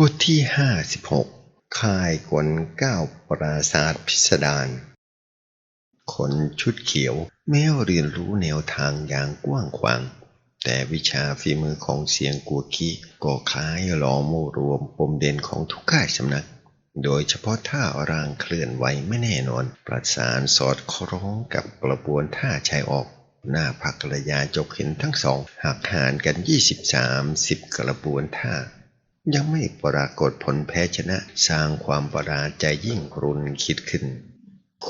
บทที่ 56 ค่ายกลเก้าวปราศาสตร์พิสดารคนชุดเขียวแม้เรียนรู้แนวทางอย่างกว้างขวาง แต่วิชาฝีมือของเสียงกัวคีก็คล้ายหลอมรวมปมเด่นของทุกค่ายสำนัก โดยเฉพาะท่ารางเคลื่อนไหวไม่แน่นอน ประสานสอดคล้องกับกระบวนท่าชายออก หน้าพักระยาจกเห็นทั้งสองหักหารกัน 23 10 กระบวนท่า ยังไม่ปรากฏผลแพ้ชนะสร้างความประหลาดใจยิ่งรุนคิดขึ้น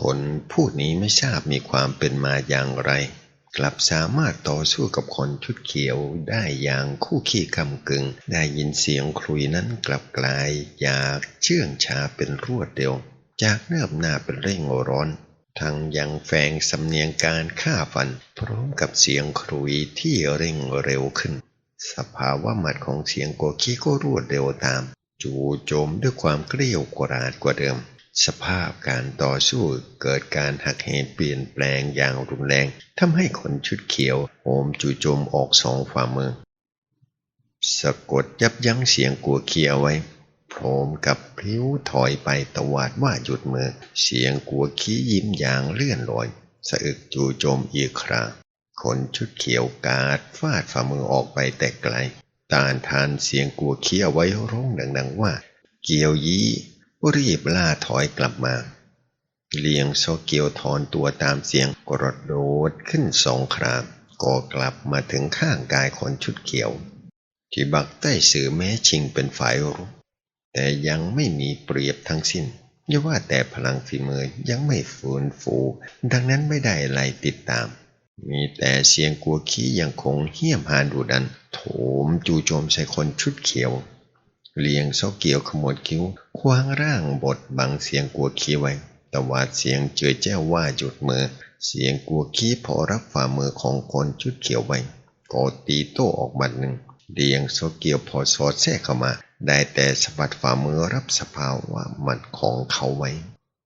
คนผู้นี้ไม่ทราบมีความเป็นมาอย่างไร กลับสามารถต่อสู้กับคนชุดเขียวได้อย่างคู่ขี้กำกึ่งได้ยินเสียงครุยนั้นกลับกลายจากเชื่องชาเป็นรวดเดียว จากเนิบหน้าเป็นเร่งร้อนทั้งยังแฝงสำเนียงการฆ่าฟัน พร้อมกับเสียงครุยที่เร่งเร็วขึ้น สภาวะหมัดของเสียงโกคีก็รวดเร็วตาม จู่โจมด้วยความเกลียวกราดกว่าเดิม สภาพการต่อสู้เกิดการหักเหเปลี่ยนแปลงอย่างรุนแรงทำให้คนชุดเขียวโอมจู่โจมออกสองฝ่ามือ สะกดยับยั้งเสียงกัวเคียวไว้พรมกับพลิ้วถอยไปตวาดว่าหยุดมือ เสียงกัวขี้ยิ้มอย่างเลื่อนลอยสะอึกจู่โจมอีกครา คนชุดเขียวกาดฟาดฝ่ามือออกไปแต่ไกล ตานทานเสียงกลัวเคี้ยวไว้ร้องดังๆว่า เกียวยี้รีบล่าถอยกลับมา เลียงโซเกียวถอนตัวตามเสียงกระโดดขึ้นสองครามก็กลับมาถึงข้างกายคนชุดเขียว ที่บักใต้สื่อแม้ชิงเป็นฝ่ายรุกแต่ยังไม่มีเปรียบทั้งสิ้นอย่าว่าแต่พลังฝีมือยังไม่ฟูนฟู ดังนั้นไม่ได้ไล่ติดตาม มีแต่เสียงกัวขี้ยังคงเหี้ยมหานดุดัน โถมจู่โจมใส่คนชุดเขียว เลียงโซเกียวขมวดคิ้ว คว้างร่างบทบังเสียงกัวขี้ไว้ตวาดเสียงเจือแจ้วว่าหยุดมือ เสียงกัวขี้พอรับฝ่ามือของคนชุดเขียวไว้ก็ตีโต้ออกบัดหนึ่งเลียงโซเกียวพอสอดแทรกเข้ามา ได้แต่สะบัดฝ่ามือรับสภาวะหมัดของเขาไว้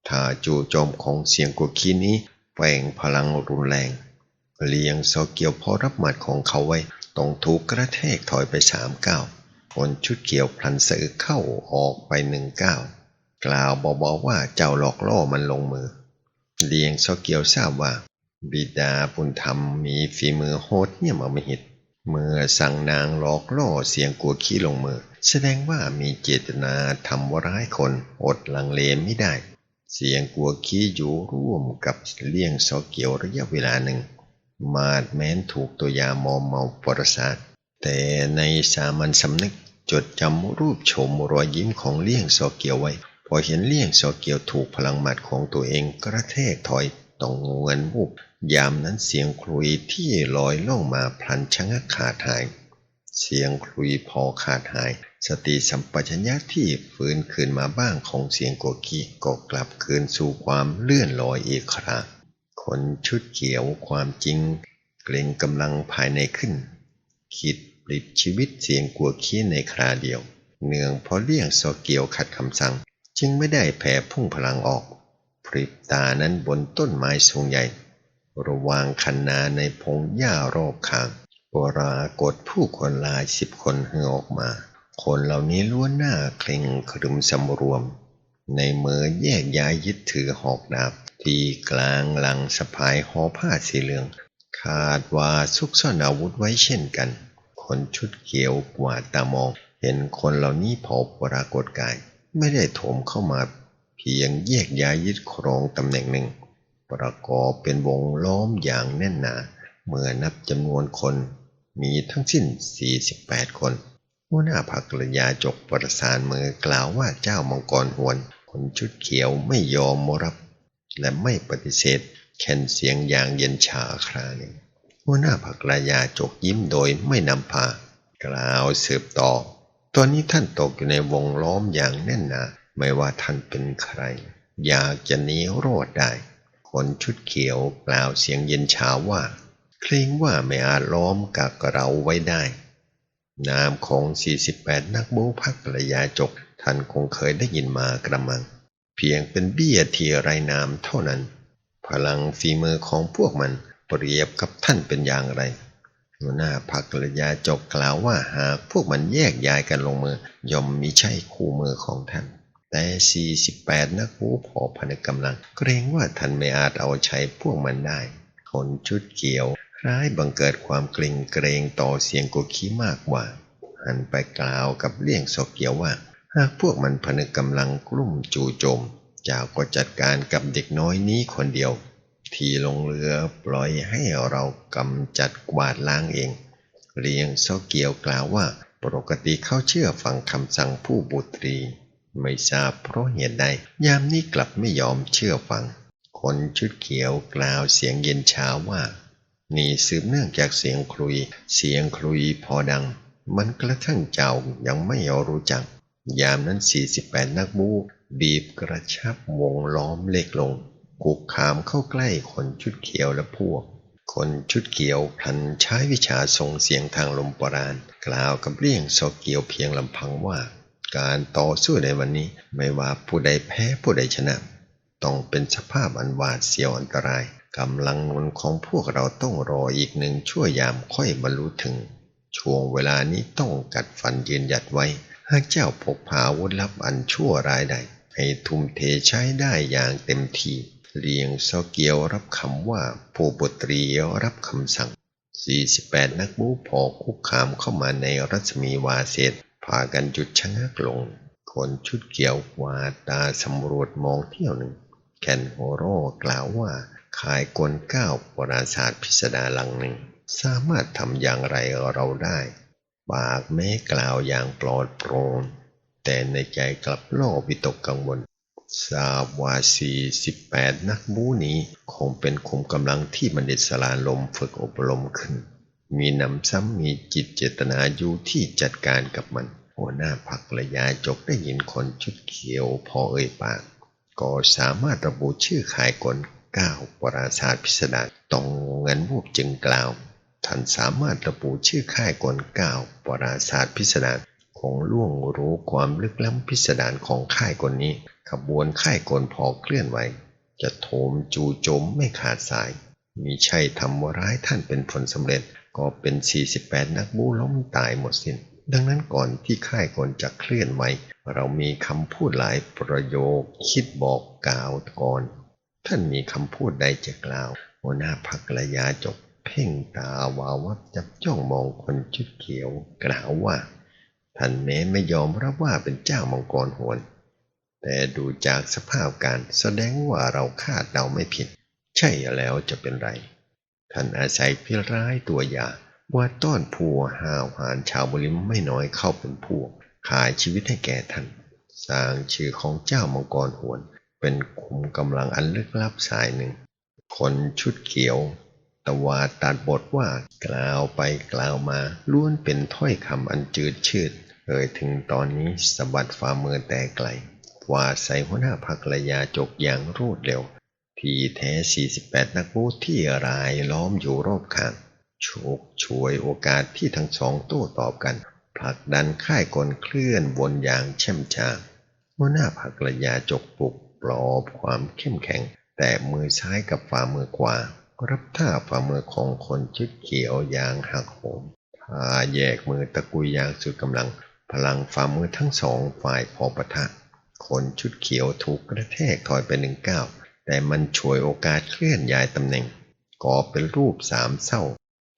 ถ้าจู่โจมของเสียงกัวขี้นี้แฝงพลังรุนแรง เลียงโซเกียวพอรับหมัดของเขาไว้ต้องถูกกระแทกถอยไปสามก้าวคนชุดเขียวพลันสะอึกเข้าออกไปหนึ่งก้าวกล่าวบอกว่าเจ้าหลอกล่อมันลงมือ เลียงโซเกียวทราบว่า บิดาบุญธรรมมีฝีมือโหดเยี่ยมอมหิต เมื่อสั่งนางหลอกล่อเสียงกัวขี้ลงมือ แสดงว่ามีเจตนาทำร้ายคนอดลังเลไม่ได้ เสียงกัวขี้อยู่ร่วมกับเลี่ยงโซเกียวระยะเวลาหนึ่ง มาดแม้นถูกตัวยามอมเมาปรสาทแต่ในสามัญสำนึกจดจำรูปโฉมรอยยิ้มของเลี่ยงโซเกียวไว้ พอเห็นเลี่ยงโซเกียวถูกพลังหมัดของตัวเองกระแทกถอยต้องเงินวูบยามนั้นเสียงคลุยที่ลอยล่องมาพลันชะงักขาดหาย เสียงคลุยพอขาดหาย สติสัมปชัญญะที่ฟื้นคืนมาบ้างของเสียงโกกีก็กลับคืนสู่ความเลื่อนลอยอีกครา คนชุดเขียวความจริง เกรงกำลังภายในขึ้น คิดปลิดชีวิตเสียงกลัวขี้ในคราเดียว เนื่องเพราะเลี่ยงโซเกียวขัดคำสั่ง จึงไม่ได้แผ่พุ่งพลังออก พริบตานั้นบนต้นไม้สูงใหญ่ ระวางคันนาในพงหญ้ารอบข้างปรากฏผู้คนลายสิบคนเหือออกมา คนเหล่านี้ล้วนหน้าเคร่งครึมสำรวม ในมือแยกย้ายยึดถือหอกดาบ ที่กลางหลังสะพายห่อผ้าสีเหลือง คาดว่าซุกซ่อนอาวุธไว้เช่นกัน คนชุดเขียวกว่าตามอง เห็นคนเหล่านี้พอปรากฏกาย ไม่ได้โถมเข้ามา เพียงแยกย้ายยึดครองตำแหน่งหนึ่ง ประกอบเป็นวงล้อมอย่างแน่นหนา เมื่อนับจำนวนคนมีทั้งสิ้น 48 คนหัวหน้าพักระยาจกประสานมือกล่าวว่าเจ้ามังกรหวน คนชุดเขียวไม่ยอมรับ และไม่ปฏิเสธ แค่นเสียงอย่างเย็นชาคราหนึ่งหัวหน้าพักระยาจกยิ้มโดยไม่นำพา กล่าวสืบต่อ ตอนนี้ท่านตกอยู่ในวงล้อมอย่างแน่นหนาไม่ว่าท่านเป็นใคร อยากจะหนีรอดได้ คนชุดเขียวกล่าวเสียงเย็นชาว่าเกรงว่าไม่อาจล้อมกักเราไว้ได้ นามของ 48 นักบูพักระยาจก ท่านคงเคยได้ยินมากระมัง พียงเป็นเบี้ยทีไรนามเท่านั้น พลังฝีมือของพวกมันเปรียบกับท่านเป็นอย่างไรหัวหน้าพักระยาจบกล่าวว่าหากพวกมันแยกย้ายกันลงมือย่อมมิใช่คู่มือของท่าน แต่ 48 นักบูพอพันกำลัง เกรงว่าท่านไม่อาจเอาชัยพวกมันได้ คนชุดเขียวร้ายบังเกิดความเกรงเกรงต่อเสียงกุคีมากกว่า หันไปกล่าวกับเลี่ยงโซเกียวว่า หากพวกมันผนึกกำลังกลุ่มจู่โจมเจ้าก็จัดการกับเด็กน้อยนี้คนเดียว ที่ลงเรือปล่อยให้เรากำจัดกวาดล้างเอง เลียงโซเกียวกล่าวว่าปกติเขาเชื่อฟังคำสั่งผู้บุตรี ไม่ทราบเพราะเหตุใด ยามนี้กลับไม่ยอมเชื่อฟัง คนชุดเขียวกล่าวเสียงเย็นช้าว่า นี่สืบเนื่องจากเสียงครุย เสียงครุยพอดัง มันกระทั่งเจ้ายังไม่รู้จัก ยามนั้น 48 นักบูบีบกระชับวงล้อมเล็กลงกุกขามเข้าใกล้คนชุดเขียวและพวก คนชุดเขียวพลันใช้วิชาส่งเสียงทางลมปราณ กล่าวกับเลี่ยงโซเกียวเพียงลำพังว่า การต่อสู้ในวันนี้ไม่ว่าผู้ใดแพ้ผู้ใดชนะ ต้องเป็นสภาพอันหวาดเสียวอันตรายกำลังนนของพวกเราต้องรออีกหนึ่งชั่วยามค่อยบรรลุถึง ช่วงเวลานี้ต้องกัดฟันยืนหยัดไว้ หากเจ้าพกพาอาวุธลับอันชั่วร้ายใด ให้ทุ่มเทใช้ได้อย่างเต็มที่เลียงโซเกียวรับคำว่าผู้บุตรีรับคำสั่ง 48 นักบูพอคุกคามเข้ามาในรัศมีวาเศษพากันหยุดชะงักลง คนชุดเขียววาตาสำรวจมองเที่ยวหนึ่ง แคนโฮโร่กล่าวว่าขายกลเก้าปราศาสตร์พิสดารหลังหนึ่ง สามารถทำอย่างไรเราได้ ปากแม้กล่าวอย่างปลอดโปร่งแต่ในใจกลับโลภวิตกกังวลทราบว่า48 นักบูนี้คงเป็นคุมกำลังที่บัณฑิตสลาลมฝึกอบรมขึ้น มีนำซ้ำมีจิตเจตนาอยู่ที่จัดการกับมัน หัวหน้าพักระยาจกได้ยินคนชุดเขียวพอเอ่ยปาก ก็สามารถระบุชื่อขายกลก้าวปราศาสตร์พิสดารต้องเงินวูบจึงกล่าว ท่านสามารถระบุชื่อค่ายกลก้าวปราศาสตร์พิสดารคงล่วงรู้ความลึกล้ำพิสดารของค่ายกลนี้ ขบวนค่ายกลพอเคลื่อนไหว จะโถมจูโจมไม่ขาดสาย มีใช่ทำร้ายท่านเป็นผลสำเร็จ ก็เป็น 48 นักบูล้มตายหมดสิน้น ดังนั้นก่อนที่ค่ายกลจะเคลื่อนไหว เรามีคำพูดหลายประโยคคิดบอกกล่าวก่อน ท่านมีคำพูดใดจะกล่าวหัวหน้าพักระยาจบ เพ่งตาวาวับจับจ้องมองคนชุดเขียว กล่าวว่า ท่านแม้ไม่ยอมรับว่าเป็นเจ้ามังกรหวน แต่ดูจากสภาพการแสดงว่าเราคาดเดาไม่ผิด ใช่แล้วจะเป็นไร ท่านอาศัยพิร้ายตัวยาว่าต้อนผัวหาวหารชาวบริมไม่น้อยเข้าเป็นพวก ขายชีวิตให้แก่ท่าน สร้างชื่อของเจ้ามังกรหวน เป็นคุมกำลังอันลึกลับสายหนึ่ง คนชุดเขียว ตวาดตัดบทว่ากล่าวไปกล่าวมาล้วนเป็นถ้อยคำอันจืดชืดเอ่ยถึงตอนนี้สะบัดฝ่ามือแต่ไกลวาดใส่หัวหน้าพักระยาจกอย่างรวดเร็ว ที่แท้ 48 นักบูที่รายล้อมอยู่รอบข้างโชกช่วยโอกาสที่ทั้งสองโต้ตอบกัน ผลักดันค่ายกลเคลื่อนวนอย่างเช่มช้าหัวหน้าพักระยาจกปลุกปลอบความเข้มแข็ง แต่มือซ้ายกับฝ่ามือขวา รับท่าฝ่ามือของคนชุดเขียวอย่างหักโหมพาแยกมือตะกุยอย่างสุดกำลัง พลังฝ่ามือทั้งสองฝ่ายพอปะทะ คนชุดเขียวถูกกระแทกถอยไปหนึ่งก้าวแต่มันช่วยโอกาสเคลื่อนย้ายตำแหน่งก่อเป็นรูปสามเศร้า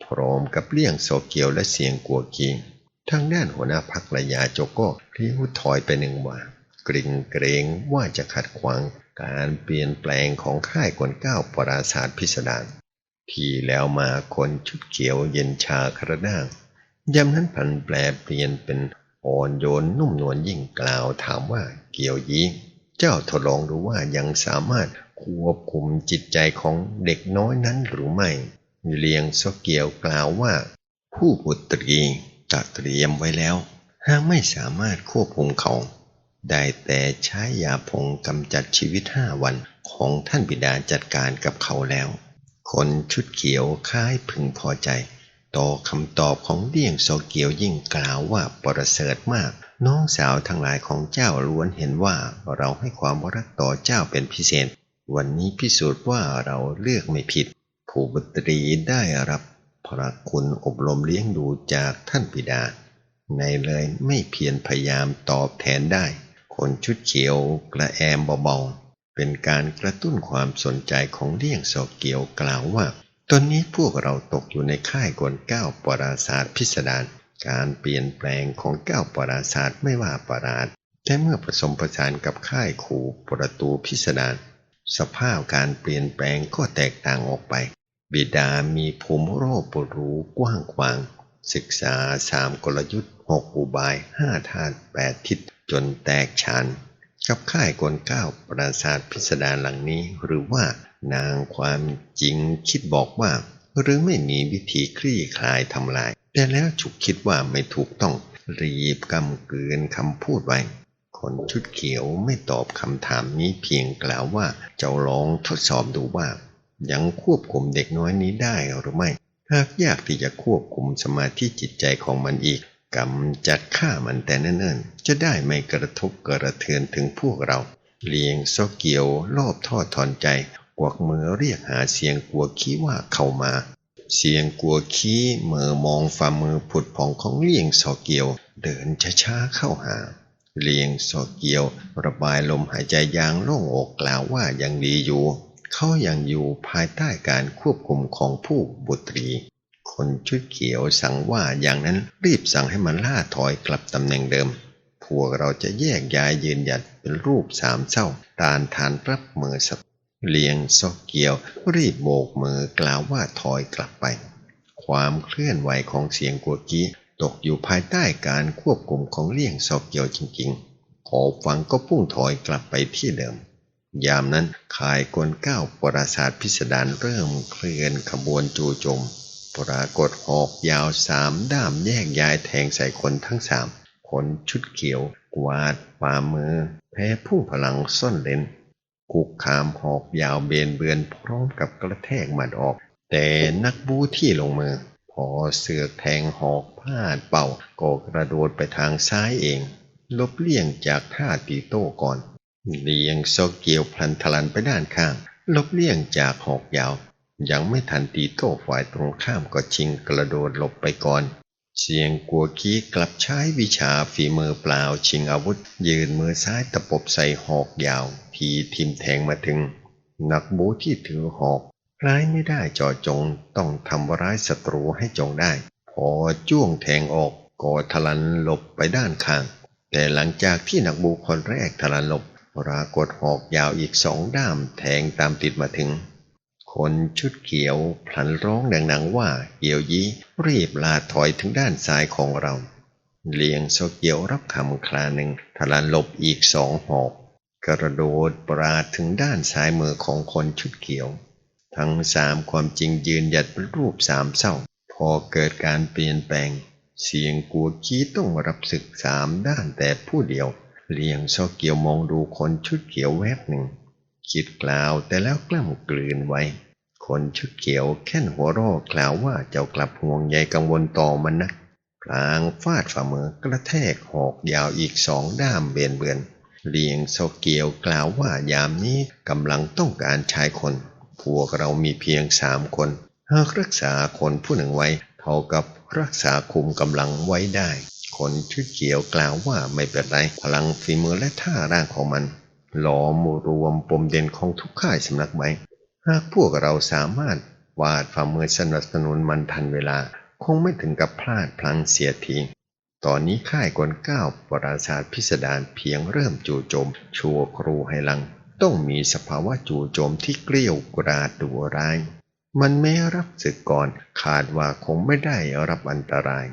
พร้อมกับเลี่ยงโซเกียวและเสียงกัวกีทางด้านหัวหน้าพักระยาโจโก้ริ้วถอยไปหนึ่งว่า กริ่งเกรงว่าจะขัดขวาง การเปลี่ยนแปลงของค่ายกลเก้าวปราศาสตร์พิสดารที่แล้วมาคนชุดเขียวเย็นชากระด้างยามนั้นผันแปลเปลี่ยนเป็นอ่อนโยนนุ่มนวลยิ่งกล่าวถามว่าเกี่ยวยีเจ้าทดลองดูว่ายังสามารถควบคุมจิตใจของเด็กน้อยนั้นหรือไม่เลียงโซเกียวกล่าวว่า ผู้บุตรีจัดเตรียมไว้แล้วหากไม่สามารถควบคุมเขา ได้แต่ใช้ยาผงกำจัดชีวิตห้าวันของท่านบิดาจัดการกับเขาแล้ว คนชุดเขียวค้ายพึงพอใจ ต่อคำตอบของเลี่ยงโซเกียวยิ่งกล่าวว่าประเสริฐมาก น้องสาวทั้งหลายของเจ้าล้วนเห็นว่าเราให้ความรักต่อเจ้าเป็นพิเศษ วันนี้พิสูจน์ว่าเราเลือกไม่ผิด ผู้บุตรีได้รับพระคุณอบรมเลี้ยงดูจากท่านบิดา ในเลยไม่เพียรพยายามตอบแทนได้ คนชุดเขียวกระแอมเบาๆ เป็นการกระตุ้นความสนใจของเลี่ยงโซเกียวกล่าวว่า ตอนนี้พวกเราตกอยู่ในค่ายกลเก้าปราศาสตร์พิสดารการเปลี่ยนแปลงของเก้าปราศาสตร์ไม่ว่าปราดแต่เมื่อผสมผสานกับค่ายขู่ประตูพิสดารสภาพการเปลี่ยนแปลงก็แตกต่างออกไป บิดามีภูมิโรคปรู้กว้างขวาง ศึกษาสามกลยุทธ์หกอุบายห้าธาตุแปดทิศ จนแตกฉาน กับค่ายกลเก้าปราศาสตร์พิสดารหลังนี้ หรือว่านางความจริงคิดบอกว่า หรือไม่มีวิธีคลี่คลายทำลาย แต่แล้วฉุกคิดว่าไม่ถูกต้องรีบกำกืนคำพูดไว้คนชุดเขียวไม่ตอบคำถามนี้เพียงกล่าวว่าเจ้าลองทดสอบดูว่า ยังควบคุมเด็กน้อยนี้ได้หรือไม่ หากยากที่จะควบคุมสมาธิจิตใจของมันอีก กำจัดฆ่ามันแต่เนิ่นๆ จะได้ไม่กระทบกระเทือนถึงพวกเรา เลียงโซเกียวรอบทอดถอนใจ กวักมือเรียกหาเสียงกลัวขี้ว่าเข้ามา เสียงกลัวขี้เมื่อมองฝ่ามือผุดผ่องของเลียงโซเกียว เดินช้าๆเข้าหา เลียงโซเกียว ระบายลมหายใจยางโล่งอกกล่าวว่ายังดีอยู่ เขายังอยู่ภายใต้การควบคุมของผู้บุตรี คนชุดเขียวสั่งว่าอย่างนั้นรีบสั่งให้มันล่าถอยกลับตำแหน่งเดิม พวกเราจะแยกย้ายยืนหยัดเป็นรูปสามเศร้าตานทานรับมือสับเลียงซอกเกียว รีบโบกมือกล่าวว่าถอยกลับไป ความเคลื่อนไหวของเสียงกัวกี้ตกอยู่ภายใต้การควบคุมของเลี่ยงซอกเกียวจริงๆขอฟังก็พุ่งถอยกลับไปที่เดิม ยามนั้นขายกลเก้าวปราศาสตร์พิสดารเริ่มเคลื่อนขบวนจูโจม ปรากฏหอกยาวสามด้ามแยกย้ายแทงใส่คนทั้งสามคนชุดเขียว กวาดฝ่ามือ แพ้ผู้พลังซ่อนเลนคุกคามหอกยาวเบนเบือนพร้อมกับกระแทกหมัดออก แต่นักบูที่ลงมือ พอเสือกแทงหอกพลาดเป่าก็กระโดดไปทางซ้ายเอง ลบเลี่ยงจากท่าตีโต้ก่อนเลียงโซเกียวพลันทลันไปด้านข้าง ลบเลี่ยงจากหอกยาว ยังไม่ทันตีโต้ฝ่ายตรงข้ามก็ชิงกระโดดหลบไปก่อน เสียงกัวกี้กลับใช้วิชาฝีมือเปล่าชิงอาวุธ ยืนมือซ้ายตะปบใส่หอกยาว ทีทิมแทงมาถึง นักบูที่ถือหอกร้ายไม่ได้เจาะจงต้องทำร้ายศัตรูให้จงได้ พอจ้วงแทงออกก็ทลันหลบไปด้านข้าง แต่หลังจากที่นักบูคนแรกทลันหลบปรากฏหอกยาวอีกสองด้ามแทงตามติดมาถึง คนชุดเขียวพลันร้องดังๆว่าเกี่ยวยี้รีบลาถอยถึงด้านซ้ายของเรา เลียงโซเกียวรับคำคลาหนึ่งทลันหลบอีกสองหอกกระโดดปราดถึงด้านซ้ายมือของคนชุดเขียว ทั้งสามความจริงยืนหยัดเป็นรูปสามเศร้า พอเกิดการเปลี่ยนแปลง เสียงกัวขี้ต้องรับศึกสามด้านแต่ผู้เดียว เลียงโซเกียวมองดูคนชุดเขียวแวบหนึ่ง คิดกล่าวแต่แล้วกล้ำกลืนไว้ คนชุดเขียวแค่นหัวรอกล่าวว่าเจ้ากลับห่วงใยกังวลต่อมันนะพลางฟาดฝ่ามือกระแทกหอกยาวอีกสองด้ามเบียนเบือนเลียงโซเกียวกล่าวว่ายามนี้กำลังต้องการชายคน พวกเรามีเพียงสามคนหากรักษาคนผู้หนึ่งไว้ เท่ากับรักษาคุมกำลังไว้ได้ คนชุดเขียวกล่าวว่าไม่เป็นไร พลังฝีมือและท่าร่างของมัน หลอมรวมปมเด่นของทุกค่ายสำนักไว้หากพวกเราสามารถวาดฝ่ามือสนับสนุนมันทันเวลา คงไม่ถึงกับพลาดพลังเสียทีตอนนี้ค่ายกลเก้าปราศาสตร์พิสดารเพียงเริ่มจู่โจม ชัวครูให้ลัง ต้องมีสภาวะจู่โจมที่เกลี้ยวกราดดุร้าย มันไม่รับศึกก่อนขาดว่าคงไม่ได้รับอันตราย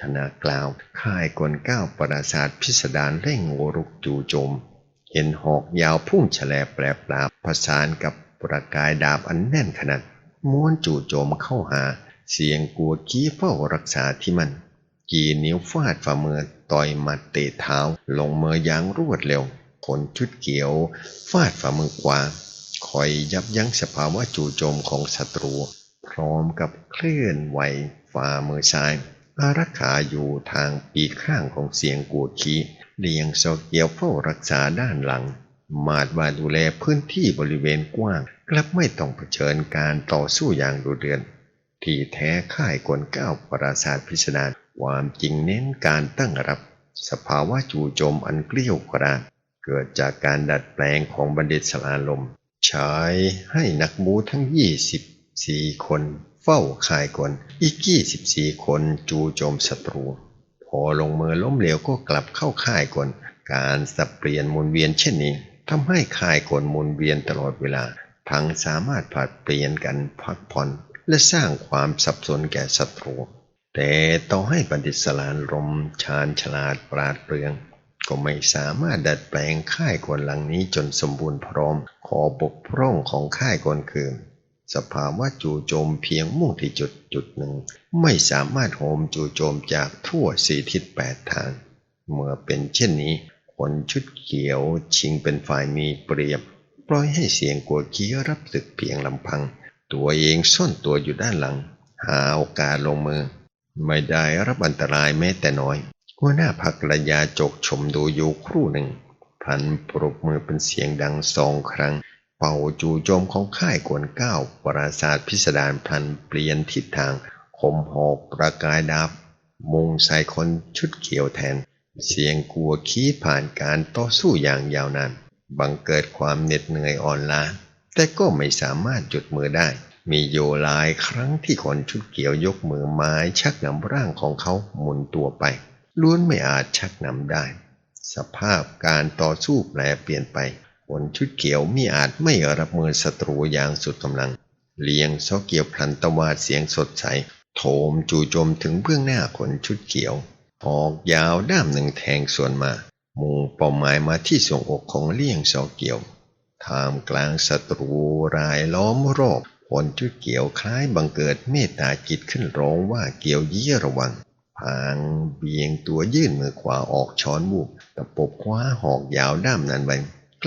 ขณะกล่าวค่ายกลเก้าปราศาสตร์พิสดารเร่งรุกจู่โจม เห็นหอกยาวพุ่งแฉลบแปรปราบประสานกับประกายดาบอันแน่นขนาดม้วนจู่โจมเข้าหา เสียงกัวกี้เฝ้ารักษาที่มัน กีนิ้วฟาดฝ่ามือต่อยมัดเตะเท้า ลงมืออย่างรวดเร็วคนชุดเขียว ฟาดฝ่ามือขวาคอยยับยั้งสภาวะจู่โจมของศัตรู พร้อมกับเคลื่อนไหวฝ่ามือซ้ายอารักขาอยู่ทางปีกข้างของเสียงกัวขี้ เลียงโซเกียวเฝ้ารักษาด้านหลัง มาดว่าดูแลพื้นที่บริเวณกว้าง กลับไม่ต้องเผชิญการต่อสู้อย่างดุเดือดที่แท้ค่ายกลก้าวปราศาสตร์พิสดาความจริงเน้นการตั้งรับ สภาวะจู่โจมอันเกลี้ยวกราดเกิดจากการดัดแปลงของบัณฑิตสลาลมใช้ให้นักบูทั้ง 24 คน เฝ้าค่ายกลอีก 24 คนจู่โจมศัตรู อลงมือล้มเหลวก็กลับเข้าค่ายกลการสับเปลี่ยนหมุนเวียนเช่นนี้ทำให้ค่ายกลหมุนเวียนตลอดเวลา ทั้งสามารถผลัดเปลี่ยนกันพักผ่อนและสร้างความสับสนแก่ศัตรู แต่ต่อให้บัณฑิตสลานลมชาญฉลาดปราดเปรื่อง ก็ไม่สามารถดัดแปลงค่ายกลหลังนี้จนสมบูรณ์พร้อม ขอบกพร่องของค่ายกลคือ สภาวะจู่โจมเพียงมุ่งที่จุดจุดหนึ่ง ไม่สามารถโหมจู่โจมจากทั่วสี่ทิศแปดทาง เมื่อเป็นเช่นนี้ คนชุดเขียวชิงเป็นฝ่ายมีเปรียบ ปล่อยให้เสียงกัวกี้รับศึกเพียงลำพัง ตัวเองซ่อนตัวอยู่ด้านหลัง หาโอกาสลงมือ ไม่ได้รับอันตรายแม้แต่น้อย หัวหน้าพักระยาจกชมดูอยู่ครู่หนึ่ง พันปรบมือเป็นเสียงดังสองครั้ง เป่าจู่โจมของค่ายกวนเก้าปราศาสตร์พิสดารพลันเปลี่ยนทิศทางคมหอกประกายดาบมุงใส่คนชุดเขียวแทน เสียงกลัวขี้ผ่านการต่อสู้อย่างยาวนานบังเกิดความเหน็ดเหนื่อยอ่อนล้าแต่ก็ไม่สามารถหยุดมือได้ มีโยลายครั้งที่คนชุดเขียวยกมือไม้ชักนำร่างของเขาหมุนตัวไปล้วนไม่อาจชักนำได้ สภาพการต่อสู้แปลเปลี่ยนไป คนชุดเขียวมิอาจไม่รับมือศัตรูอย่างสุดกำลัง เลียงซอเกียวพลันตวาดเสียงสดใส โถมจู่โจมถึงเบื้องหน้าคนชุดเขียว ออกยาวด้ามหนึ่งแทงส่วนมามุ่งเป้าหมายมาที่ทรวงอกของเลี่ยงซอเกียวท่ามกลางศัตรูรายล้อมรอบคนชุดเขียวคล้ายบังเกิดเมตตาจิตขึ้นร้องว่าเกี่ยวยี่ระวังพางเบียงตัวยื่นมือขวาออกช้อนบุบตะปบคว้าหอกยาวด้ามนั้นไว้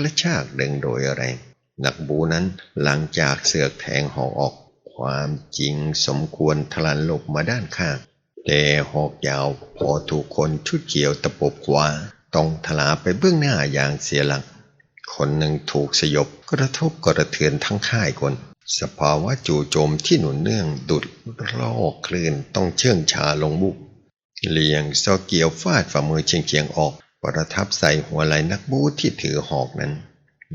กระชากดึงโดยแรงนักบูนั้นหลังจากเสือกแทงหอกออก ความจริงสมควรทลันหลบมาด้านข้าง แต่หอกยาวพอถูกคนชุดเขียวตะปบขวาต้องทลาไปเบื้องหน้าอย่างเสียหลัก คนหนึ่งถูกสยบกระทบกระเทือนทั้งค่ายคน สภาวะจู่โจมที่หนุนเนื่องดุดลอกคลื่นต้องเชื่องชาลงบุกเลียงซอเกียวฟาดฝ่ามือเฉียงๆออก ประทับใส่หัวไหล่นักบูที่ถือหอกนั้น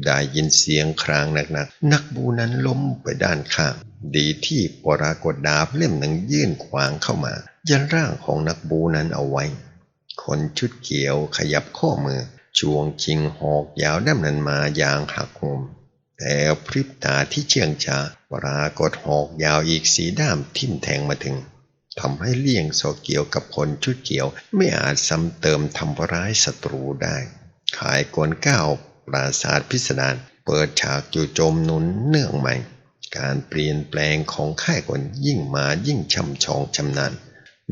ได้ยินเสียงครางหนักๆนักบูนั้นล้มไปด้านข้าง ดีที่ปรากฏดาบเล่มหนึ่งยื่นขวางเข้ามายันร่างของนักบูนั้นเอาไว้ คนชุดเขียวขยับข้อมือช่วงชิงหอกยาวด้ามนั้นมาอย่างหักโหมแต่พริบตาที่เชื่องช้าปรากฏหอกยาวอีกสีด้ามทิ่มแทงมาถึง ทำให้เลี่ยงโซเกียวกับคนชุดเขียวไม่อาจซ้ำเติมทำร้ายศัตรูได้ ขายกวนก้าวปราศาสตร์พิสดารเปิดฉากจู่โจมหนุนเนื่องใหม่ การเปลี่ยนแปลงของค่ายกวนยิ่งมายิ่งช่ำชองชำนาญ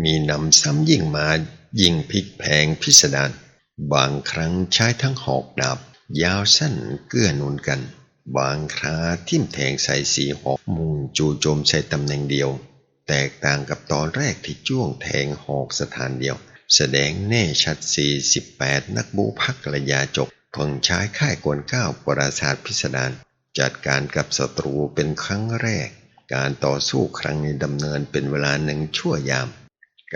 มีนำซ้ำยิ่งมายิ่งพลิกแพงพิสดารบางครั้งใช้ทั้งหอกดาบยาวสั้นเกื้อหนุนกัน บางคราทิ่มแทงใส่สีหอกมุ่งจู่โจมใส่ตำแหน่งเดียว แตกต่างกับตอนแรกที่จ้วงแทงหอกสถานเดียว แสดงแน่ชัด 48 นักบูพักระยาจบเพิ่งใช้ค่ายกวนก้าวปราศาสตร์พิสดารจัดการกับศัตรูเป็นครั้งแรก การต่อสู้ครั้งนี้ดำเนินเป็นเวลาหนึ่งชั่วยาม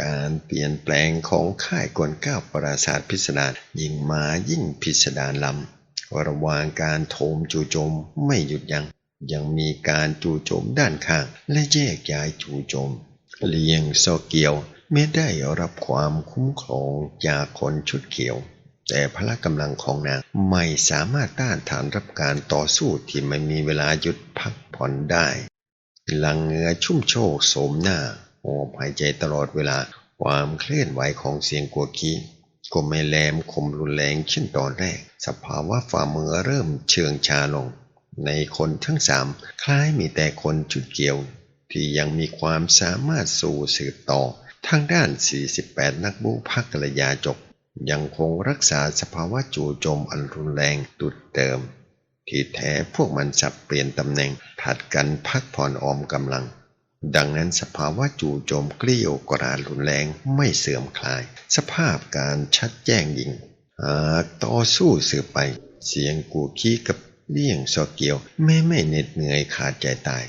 การเปลี่ยนแปลงของค่ายกวนก้าวปราศาสตร์พิสดารยิ่งมายิ่งพิสดารลำระวางการโถมจู่โจมไม่หยุดยัง้ง ยังมีการจู่โจมด้านข้างและแยกย้ายจู่โจมเลียงโซเกียวไม่ได้รับความคุ้มครองจากคนชุดเขียว แต่พละกำลังของนางไม่สามารถต้านทานรับการต่อสู้ที่ไม่มีเวลาหยุดพักผ่อนได้หลังเหงือชุ่มโชกโสมหน้าหอบหายใจตลอดเวลาความเคลื่อนไหวของเสียงกัวคีก็ไม่แหลมคมรุนแรงเช่นตอนแรก สภาวะฝ่ามือเริ่มเชืองชาลง ในคนทั้งสามคล้ายมีแต่คนชุดเกี่ยว ที่ยังมีความสามารถสู่สืบต่อ ทางด้าน 48 นักบูพักกระยาจบยังคงรักษาสภาวะจู่โจมอันรุนแรงตุดเดิม ที่แท้พวกมันสับเปลี่ยนตำแหน่งผัดกันพักผ่อนออมกำลังดังนั้นสภาวะจู่โจมเกลี้ยวกราดรุนแรงไม่เสื่อมคลาย สภาพการชัดแจ้งยิงหากต่อสู้สืบไป เสียงกูขี้กับ เลี่ยงซอเกียวแม้ไม่เหน็ดเหนื่อยขาดใจตาย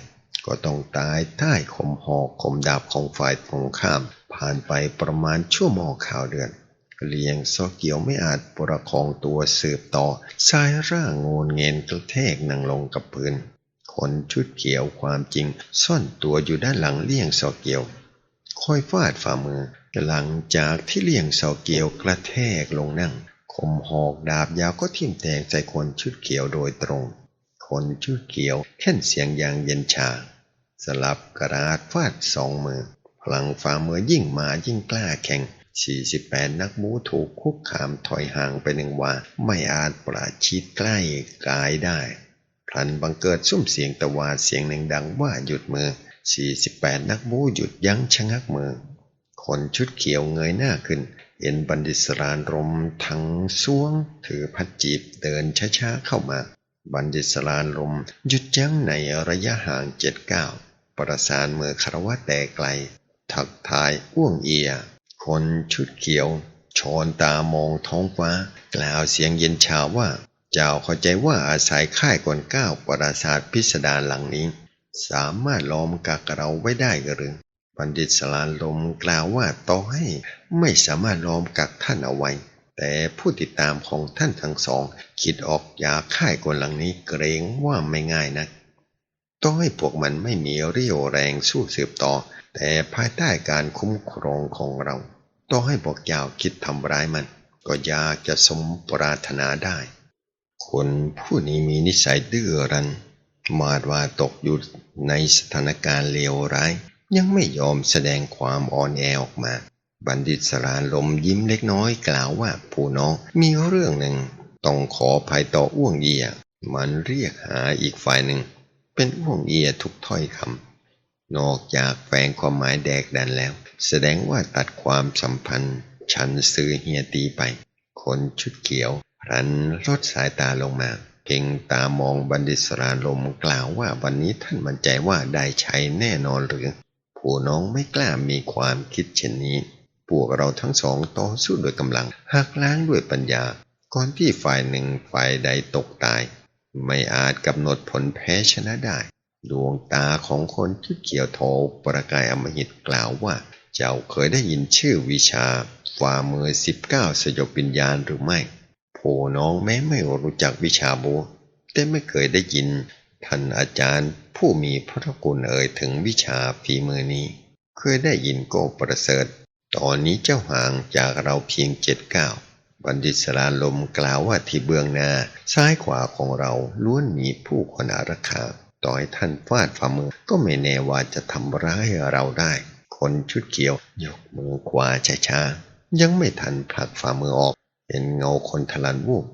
ก็ต้องตายใต้คมหอกคมดาบของฝ่ายตรงข้าม ผ่านไปประมาณชั่วโมงข่าวเดือนเลียงซอเกียวไม่อาจประคองตัวสืบต่อสายร่างโงนเงินกระแทกนั่งลงกับพื้นคนชุดเขียวความจริง ซ่อนตัวอยู่ด้านหลังเลี่ยงซอเกียว คอยฟาดฝ่ามือ หลังจากที่เลี่ยงซอเกียวกระแทกลงนั่ง คมหอกดาบยาวก็ทิ่มแทงใส่คนชุดเขียวโดยตรง คนชุดเขียวแค่นเสียงอย่างเย็นชา สลับกระดาษฟาดสองมือ พลังฝ่ามือยิ่งมายิ่งกล้าแข่ง 48 นักบูถูกคุกคามถอยห่างไปหนึ่งวาไม่อาจประชิดใกล้กายได้พลันบังเกิดซุ้มเสียงตะวาดเสียงหนึ่งดังว่าหยุดมือ 48 นักบูหยุดยั้งชะงักมือ คนชุดเขียวเงยหน้าขึ้น เห็นบัณฑิตสรานรมทั้งซ่วง ถือพัดจีบเดินช้าๆเข้ามา บัณฑิตสรานรมหยุดยั้งในระยะห่างเจ็ดก้าวประสานมือคารวะแต่ไกลทักทายอ้วงเอีย คนชุดเขียวชอนตามองท้องฟ้า กล่าวเสียงเย็นชาว่า เจ้าเข้าใจว่าอาศัยค่ายกวนก้าวปราสาทพิสดารหลังนี้ สามารถล้อมกักเราไว้ได้หรือ บัณฑิตสลานลมกล่าวว่าต่อให้ไม่สามารถล้อมกักท่านเอาไว้ แต่ผู้ติดตามของท่านทั้งสอง คิดออกอยากค่ายกนหลังนี้เกรงว่าไม่ง่ายนักต้องให้พวกมันไม่มีเรี่ยวแรงสู้สืบต่อ แต่ภายใต้การคุ้มครองของเรา ต้องให้พวกเจ้าคิดทำร้ายมัน ก็ยากจะสมปรารถนาได้ คนผู้นี้มีนิสัยดื้อรั้นมาดว่าตกอยู่ในสถานการณ์เลวร้าย ยังไม่ยอมแสดงความอ่อนแอออกมา บัณฑิตสรานลมยิ้มเล็กน้อยกล่าวว่าผู้น้องมีเรื่องหนึ่ง ต้องขอภัยต่ออ้วงเอีย มันเรียกหาอีกฝ่ายหนึ่ง เป็นอ้วงเอียทุกถ้อยคำนอกจากแฝงความหมายแดกดันแล้ว แสดงว่าตัดความสัมพันธ์ฉันซื้อเฮียตีไป คนชุดเขียวพลันลดสายตาลงมา เพ่งตามองบัณฑิตสรานลมกล่าวว่าวันนี้ท่านมั่นใจว่าได้ใช้แน่นอนหรือ ผู้น้องไม่กล้ามีความคิดเช่นนี้ พวกเราทั้งสองต่อสู้ด้วยกำลังหักล้างด้วยปัญญา ก่อนที่ฝ่ายหนึ่งฝ่ายใดตกตาย ไม่อาจกำหนดผลแพ้ชนะได้ ดวงตาของคนชุดเขียวโทประกายอมหิตกล่าวว่า เจ้าเคยได้ยินชื่อวิชาฝ่ามือสิบเก้าสยบวิญญาณหรือไม่ผู้น้องแม้ไม่รู้จักวิชาบูแต่ไม่เคยได้ยิน ท่านอาจารย์ผู้มีพระคุณเอ่ยถึงวิชาฝีมือนี้ เคยได้ยินโกประเสริฐ ตอนนี้เจ้าห่างจากเราเพียงเจ็ดก้าวบัณฑิตสราลมกล่าวว่าที่เบื้องหน้า ซ้ายขวาของเราล้วนมีผู้คนอารักขาต่อให้ท่านฟาดฝ่ามือก็ไม่แน่ว่าจะทำร้ายเราได้ คนชุดเขียวยกมือขวาช้าๆยังไม่ทันผลักฝ่ามือออก เห็นเงาคนทะลันวูบ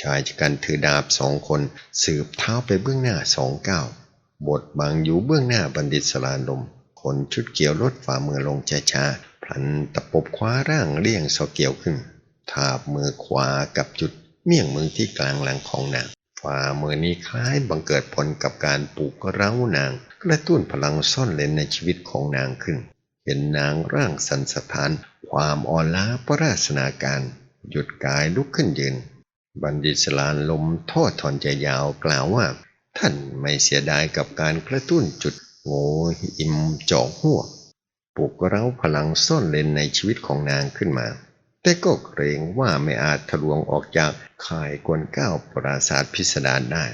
ชายชกันถือดาบสองคนสืบเท้าไปเบื้องหน้าสองก้าวบทบังอยู่เบื้องหน้าบัณฑิตสลานลม คนชุดเขียวลดฝ่ามือลงช้าๆพลันตะปบคว้าร่างเลี่ยงสอเกี่ยวขึ้น ทาบมือขวากับจุดเมี่ยงมือที่กลางหลังของนางฝ่ามือนี้คล้ายบังเกิดผลกับการปลูกเร้านาง กระตุ้นพลังซ่อนเลนในชีวิตของนางขึ้น เห็นนางร่างสันสถาน ความอ่อนล้าประราชนาการ หยุดกายลุกขึ้นยืน บัณฑิตสลานลมทอดถอนใจยาวกล่าวว่า ท่านไม่เสียดายกับการกระตุ้นจุดโง่อิมจาะหัวปลุกเร้าพลังซ่อนเลนในชีวิตของนางขึ้นมา แต่ก็เกรงว่าไม่อาจทะลวงออกจากข่ายกวนก้าวปราศาสตร์พิสดารได้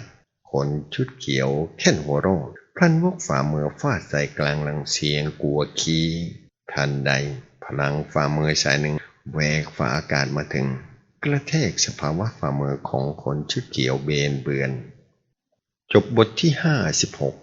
คนชุดเขียวแค่นหัวโรกพลันวกฝ่ามือฟาดใส่กลางหลังเสียงกลัวคีทันใด พลังฝ่ามือสายหนึ่งแหวกฝ่าอากาศมาถึง กระแทกสภาวะฝ่ามือของคนชื่อเกียวเบนเบือน จบบทที่ห้าสิบหก